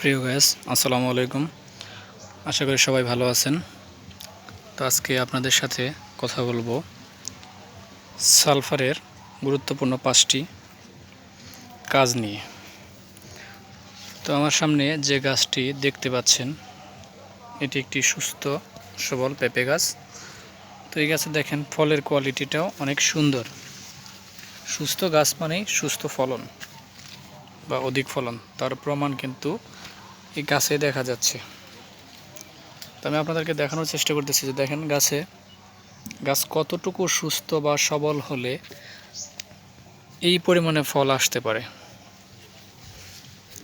প্রিয় গ্যাস আসসালামু আলাইকুম। আশা করি সবাই ভালো আছেন। তো আজকে আপনাদের সাথে কথা বলব সালফারের গুরুত্বপূর্ণ পাঁচটি কাজ নিয়ে। তো আমার সামনে যে গাছটি দেখতে পাচ্ছেন, এটি একটি সুস্থ, সবল পেঁপে গাছ। তো এই গাছে দেখেন, ফলের কোয়ালিটিটাও অনেক সুন্দর। সুস্থ গাছ মানেই সুস্থ ফলন। বা অধিক ফলন, তার প্রমাণ কিন্তু এই গাছে দেখা যাচ্ছে। তো আমি আপনাদেরকে দেখানোর চেষ্টা করতেছি যে দেখেন গাছে, গাছ কতটুকু সুস্থ বা সবল হলে এই পরিমাণে ফল আসতে পারে।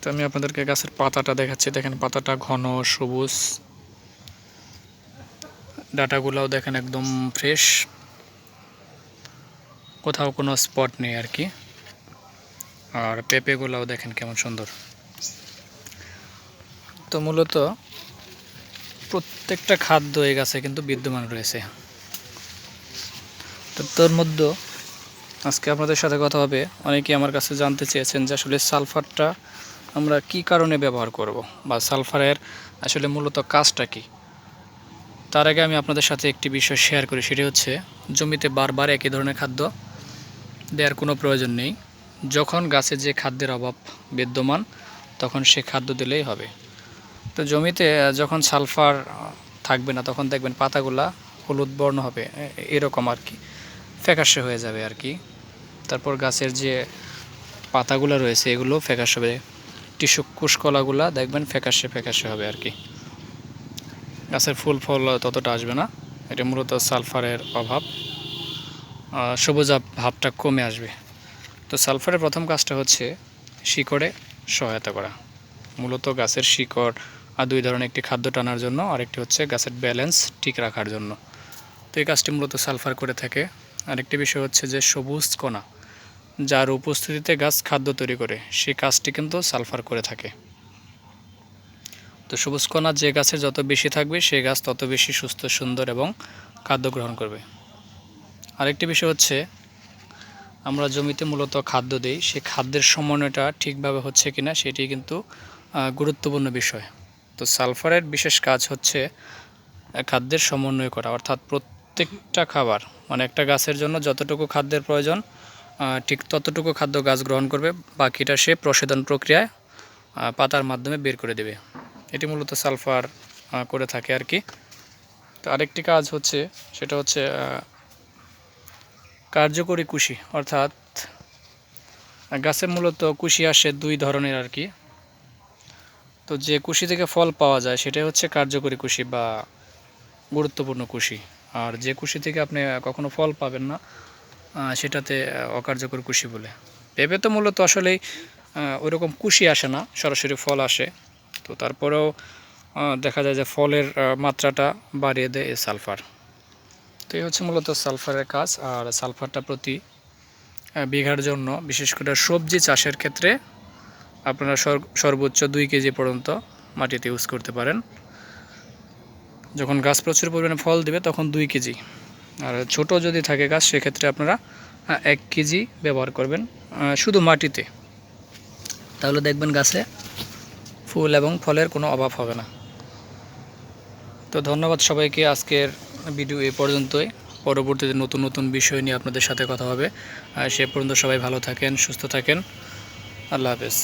তো আমি আপনাদেরকে গাছের পাতাটা দেখাচ্ছি। দেখেন পাতাটা ঘন, সবুজ। ডাটাগুলাও দেখেন একদম ফ্রেশ। কোথাও কোনো স্পট নেই আর কি। আর পেঁপেগুলাও দেখেন কেমন সুন্দর। তো মূলত প্রত্যেকটা খাদ্য এই গাছে কিন্তু বিদ্যমান রয়েছে। তো তোর মধ্যে আজকে আপনাদের সাথে কথা হবে অনেকেই আমার কাছে জানতে চেয়েছেন যে আসলে সালফারটা আমরা কি কারণে ব্যবহার করব বা সালফারের আসলে মূলত কাজটা কি? তার আগে আমি আপনাদের সাথে একটি বিষয় শেয়ার করি, সেটি হচ্ছে জমিতে বারবার একই ধরনের খাদ্য দেওয়ার কোনো প্রয়োজন নেই। যখন গাছে যে খাদ্যের অভাব বিদ্যমান, তখন সে খাদ্য দিলেই হবে। তো জমিতে যখন সালফার থাকবে না, তখন দেখবেন পাতাগুলা হলুদ বর্ণ হবে এরকম আর কি। ফ্যাকাশে হয়ে যাবে আর কি। তারপর গাছের যে পাতাগুলো রয়েছে, এগুলো ফ্যাকাশে হবে। টিস্যু কুশকলাগুলা দেখবেন ফ্যাকাশে ফ্যাকাশে হবে আর কি। গাছের ফুল ফল ততটা আসবে না। এটা মূলত সালফারের অভাব। সবুজ ভাবটা কমে আসবে। তো সালফারের প্রথম কাজটা হচ্ছে শিকড়ে সহায়তা করা। মূলত গাছের শিকড় আর দুই ধরনের একটি খাদ্য টানার জন্য, আরেকটি হচ্ছে গাছের ব্যালেন্স ঠিক রাখার জন্য। তো এই কাজটি মূলত সালফার করে থাকে। আরেকটি বিষয় হচ্ছে যে সবুজ কণা, যার উপস্থিতিতে গাছ খাদ্য তৈরি করে সেই কাজটি কিন্তু সালফার করে থাকে। তো সবুজ কণা যে গাছের যত বেশি থাকবে সেই গাছ তত বেশি সুস্থ, সুন্দর এবং খাদ্য গ্রহণ করবে। আরেকটি বিষয় হচ্ছে আমরা জমিতে মূলত খাদ্য দিই, সে খাদ্যের সমন্বয়টা ঠিকভাবে হচ্ছে কিনা সেটি কিন্তু গুরুত্বপূর্ণ বিষয়। তো সালফারের বিশেষ কাজ হচ্ছে খাদ্যের সমন্বয় করা। অর্থাৎ প্রত্যেকটা খাবার মানে একটা গাছের জন্য যতটুকু খাদ্যের প্রয়োজন ঠিক ততটুকু খাদ্য গাছ গ্রহণ করবে, বাকিটা সে প্রসেদন প্রক্রিয়ায় পাতার মাধ্যমে বের করে দেবে। এটি মূলত সালফার করে থাকে আর কি। তো আরেকটি কাজ হচ্ছে, সেটা হচ্ছে কার্যকরী কুশি, অর্থাৎ, গাছে মূলত কুশি আসে দুই ধরনের আর কি। তো যে কুশি থেকে ফল পাওয়া যায়, সেটাই হচ্ছে কার্যকরী কুশি বা গুরুত্বপূর্ণ কুশি। আর যে কুশি থেকে আপনি কখনো ফল পাবেন না সেটাতে অকার্যকর কুশি বলে। পেঁপে তো মূলত আসলেই ওইরকম কুশি আসে না, সরাসরি ফল আসে। তো তারপরেও দেখা যায় যে ফলের মাত্রাটা বাড়িয়ে দেয় সালফার। তো এই হচ্ছে মূলত সালফারের কাজ আর সালফারটা প্রতি বিঘার জন্য, বিশেষ করে সবজি চাষের ক্ষেত্রে আপনারা সর- সর্বোচ্চ দুই কেজি পর্যন্ত মাটিতে ইউজ করতে পারেন। যখন গাছ প্রচুর পরিমাণে ফল দেবে তখন দুই কেজি। আর ছোট যদি থাকে গাছ, সেক্ষেত্রে আপনারা এক কেজি ব্যবহার করবেন শুধু মাটিতে। তাহলে দেখবেন গাছে ফুল এবং ফলের কোনো অভাব হবে না। তো ধন্যবাদ সবাইকে আজকের ভিডিও এ পর্যন্তই। পরবর্তীতে নতুন নতুন বিষয় নিয়ে আপনাদের সাথে কথা হবে। সে পর্যন্ত সবাই ভালো থাকেন, সুস্থ থাকেন। আল্লাহ হাফেজ।